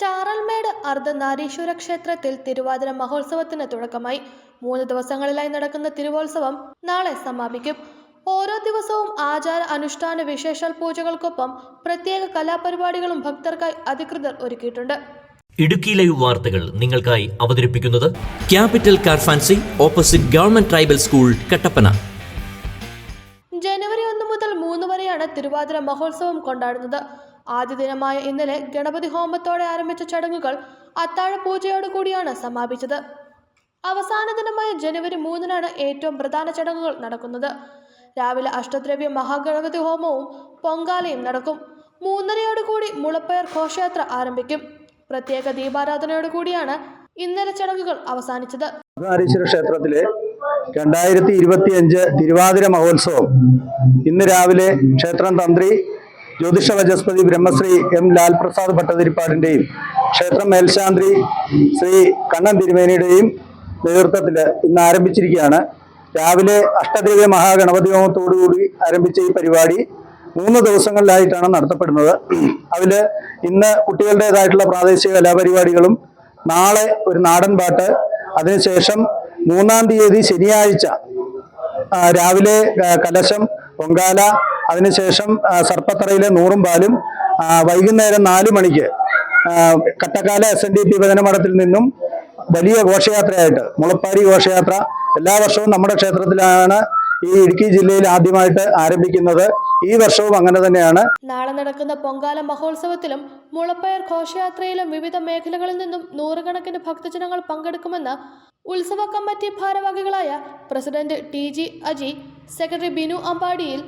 ചാറൽമേട് അർദ്ധനാരീശ്വര ക്ഷേത്രത്തിൽ തിരുവാതിര മഹോത്സവത്തിന് തുടക്കമായി. മൂന്ന് ദിവസങ്ങളിലായി നടക്കുന്ന തിരുവോത്സവം നാളെ സമാപിക്കും. ഓരോ ദിവസവും ആചാര അനുഷ്ഠാന വിശേഷാൽ പൂജകൾക്കൊപ്പം പ്രത്യേക കലാപരിപാടികളും ഭക്തർക്കായി അധികൃതർ ഒരുക്കിയിട്ടുണ്ട്. ഇടുക്കി ലൈവ് വാർത്തകൾ നിങ്ങൾക്കായി അവതരിപ്പിക്കുന്നത് capital car fancy opposite government tribal school Kattappana. ജനുവരി ഒന്ന് മുതൽ മൂന്ന് വരെയാണ് തിരുവാതിര മഹോത്സവം കൊണ്ടാടുന്നത്. ആദ്യ ദിനമായ ഇന്നലെ ഗണപതി ഹോമത്തോടെ ആരംഭിച്ച ചടങ്ങുകൾ അത്താഴ പൂജയോടു കൂടിയാണ് സമാപിച്ചത്. അവസാന ദിനമായ ജനുവരി മൂന്നിനാണ് ഏറ്റവും പ്രധാന ചടങ്ങുകൾ നടക്കുന്നത്. രാവിലെ അഷ്ടദ്രവ്യ മഹാഗണപതി ഹോമവും പൊങ്കാലയും നടക്കും. മൂന്നരയോടുകൂടി മുളപ്പയർ ഘോഷയാത്ര ആരംഭിക്കും. പ്രത്യേക ദീപാരാധനയോടുകൂടിയാണ് ഇന്നലെ ചടങ്ങുകൾ അവസാനിച്ചത്. ക്ഷേത്രത്തിലെ രണ്ടായിരത്തി ഇരുപത്തിയഞ്ച് തിരുവാതിര മഹോത്സവം. ഇന്ന് രാവിലെ ക്ഷേത്രം തന്ത്രി ജ്യോതിഷ വജസ്പതി ബ്രഹ്മശ്രീ എം ലാൽ പ്രസാദ് ഭട്ടതിരിപ്പാടിന്റെയും ക്ഷേത്രം മേൽശാന്തി ശ്രീ കണ്ണൻ തിരുമേനിയുടെയും നേതൃത്വത്തിൽ ഇന്ന് ആരംഭിച്ചിരിക്കുകയാണ്. രാവിലെ അഷ്ടദ്രവ്യ മഹാഗണപതി ഹോമത്തോടുകൂടി ആരംഭിച്ച ഈ പരിപാടി മൂന്ന് ദിവസങ്ങളിലായിട്ടാണ് നടത്തപ്പെടുന്നത്. അതിൽ ഇന്ന് കുട്ടികളുടേതായിട്ടുള്ള പ്രാദേശിക കലാപരിപാടികളും നാളെ ഒരു നാടൻ പാട്ട് അതിനുശേഷം മൂന്നാം തീയതി ശനിയാഴ്ച രാവിലെ കലശം പൊങ്കാല അതിനുശേഷം സർപ്പത്തറയിലെ നൂറും പാലും വൈകുന്നേരം നാലു മണിക്ക് Kattakkala S N D P ഭജനമഠത്തിൽ നിന്നും വലിയ ഘോഷയാത്രയായിട്ട് മുളപ്പാരി ഘോഷയാത്ര എല്ലാ വർഷവും നമ്മുടെ ക്ഷേത്രത്തിലാണ് ഈ ഇടുക്കി ജില്ലയിൽ ആദ്യമായിട്ട് ആരംഭിക്കുന്നത്. ഈ വർഷവും അങ്ങനെ തന്നെയാണ്. നാളെ നടക്കുന്ന പൊങ്കാല മഹോത്സവത്തിലും മുളപ്പയർ ഘോഷയാത്രയിലും വിവിധ മേഖലകളിൽ നിന്നും നൂറുകണക്കിന് ഭക്തജനങ്ങൾ പങ്കെടുക്കുമെന്ന് ഉത്സവ കമ്മിറ്റി ഭാരവാഹികളായ president T G Aji secretary Binu അമ്പാടിയിൽ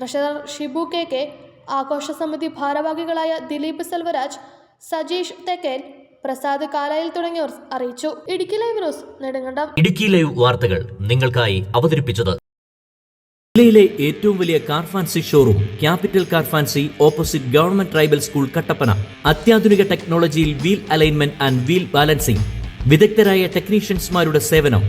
treasurer Shibu K K ആഘോഷ സമിതി ഭാരവാഹികളായ ദിലീപ് സെൽവരാജ് സജീഷ് തെക്കേൽ പ്രസാദ് കാലായിൽ തുടങ്ങിയവർ അറിയിച്ചു. Idukki live news Nedumkandam. Idukki live വാർത്തകൾ നിങ്ങൾക്കായി അവതരിപ്പിച്ചത്. ജില്ലയിലെ ഏറ്റവും വലിയ car fancy showroom capital car fancy opposite government tribal school Kattappana. അത്യാധുനിക ടെക്നോളജിയിൽ wheel alignment and wheel balancing. വിദഗ്ധരായ ടെക്നീഷ്യൻസ്മാരുടെ സേവനം.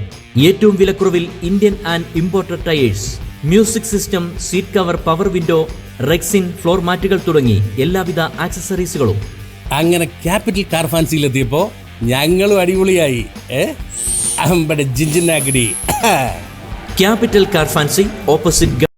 ഏറ്റവും വിലക്കുറവിൽ Indian and imported tyres. Music system seat cover power window rexine floor മാറ്റുകൾ തുടങ്ങി എല്ലാവിധ ആക്സസറീസുകളും. അങ്ങനെ ക്യാപിറ്റൽ കാർ ഫാൻസിയിലെത്തിയപ്പോ ഞങ്ങളും അടിപൊളിയായി. Capital car fancy opposite